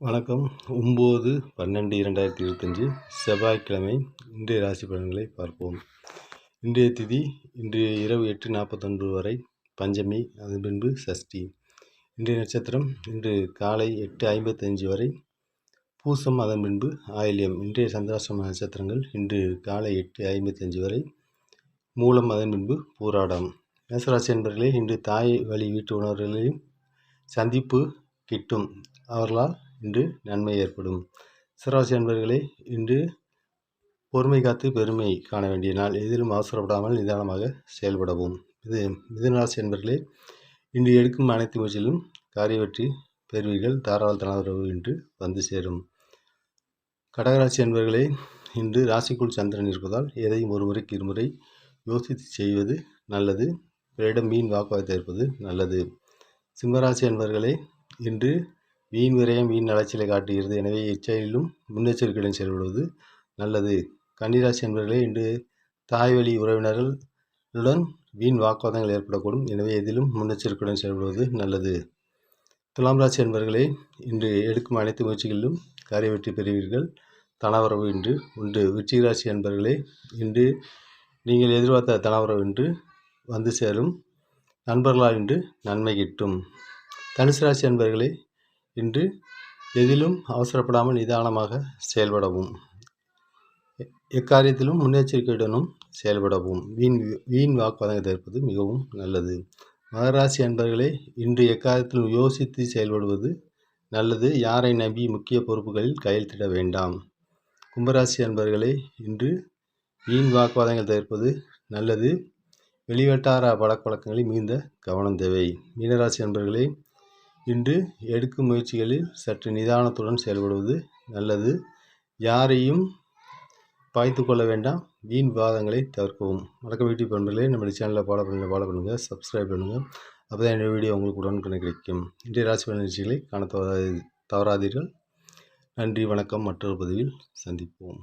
வணக்கம். ஒம்பது பன்னெண்டு இரண்டாயிரத்தி இருபத்தஞ்சி செவ்வாய்க்கிழமை இன்றைய ராசி பலன்களை பார்ப்போம். இன்றைய திதி இன்றைய இரவு எட்டு நாற்பத்தொன்று வரை பஞ்சமி அதன் பின்பு சஷ்டி. இன்றைய நட்சத்திரம் இன்று காலை எட்டு ஐம்பத்தஞ்சு வரை பூசம் அதன் பின்பு ஆயில்யம். இன்றைய சந்திராசிரம நட்சத்திரங்கள் இன்று காலை எட்டு ஐம்பத்தஞ்சு வரை மூலம் அதன் பின்பு பூராடம். மேசராசி என்பர்களே இன்று தாய் வழி வீட்டு உணர்வுகளையும் சந்திப்பு கிட்டும். அவர்களால் இன்று நன்மை ஏற்படும். சிராசி அன்பர்களே இன்று பொறுமை காத்து பெருமை காண வேண்டிய நாள். எதிலும் அவசரப்படாமல் நிதானமாக செயல்படவும். இது மிதனராசி அன்பர்களே இன்று எடுக்கும் அனைத்து முயற்சியிலும் காரிய வெற்றி பெறுவீர்கள். தாராள தனவுறவு இன்று வந்து சேரும். கடகராசி அன்பர்களே இன்று ராசிக்குள் சந்திரன் இருப்பதால் எதையும் ஒரு முறைக்கு இருமுறை யோசித்து செய்வது நல்லது. பிறரிடம் மீன் வாக்குவாதத்தை இருப்பது நல்லது. சிம்மராசி அன்பர்களே இன்று வீண் விரயம் வீண் அலைச்சலை காட்டுகிறது. எனவே இச்செயலிலும் முன்னெச்சரிக்கையுடன் செயல்படுவது நல்லது. கன்னிராசி என்பவர்களே இன்று தாய்வழி உறவினர்களுடன் வீண் வாக்குவாதங்கள் ஏற்படக்கூடும். எனவே எதிலும் முன்னெச்சரிக்கையுடன் செயல்படுவது நல்லது. துலாம் ராசி என்பவர்களே இன்று எடுக்கும் அனைத்து முயற்சிகளிலும் காரிய வெற்றி பெறுவீர்கள். தனவரவு இன்று உண்டு. விருச்சிக ராசி என்பவர்களே இன்று நீங்கள் எதிர்பார்த்த தனவரவு இன்று வந்து சேரும். நண்பர்களால் இன்று நன்மை கிட்டும். தனுசு ராசி என்பவர்களே இன்று எதிலும் அவசரப்படாமல் நிதானமாக செயல்படவும். எக்காரியத்திலும் முன்னெச்சரிக்கையுடனும் செயல்படவும். வீண் வீண் வாக்குவாதங்களை தவிர்ப்பது மிகவும் நல்லது. மகராசி அன்பர்களே இன்று எக்காரியத்திலும் யோசித்து செயல்படுவது நல்லது. யாரை நம்பி முக்கிய பொறுப்புகளில் கையெழுத்திட வேண்டாம். கும்பராசி அன்பர்களே இன்று வீண் வாக்குவாதங்கள் தவிர்ப்பது நல்லது. வெளிவட்டார பழக்க வழக்கங்களில் மிகுந்த கவனம் தேவை. மீனராசி அன்பர்களே இன்று எடுக்கும் முயற்சிகளில் சற்று நிதானத்துடன் செயல்படுவது நல்லது. யாரையும் பாய்த்து கொள்ள வேண்டாம். வீண் விவாதங்களை தவிர்க்கவும். வணக்கம் வீட்டு பண்பர்களே நம்ம சேனலில் ஃபாலோ பண்ணுங்கள் ஃபாலோ பண்ணுங்கள் சப்ஸ்கிரைப் பண்ணுங்கள் அப்போ தான் என்னோடய வீடியோ உங்களுக்கு உடனுக்குடன் கிடைக்கும். இன்றைய ராசி பலன் நிகழ்ச்சிகளை காண தவறாதீர்கள். நன்றி வணக்கம். மற்றொரு பதிவில் சந்திப்போம்.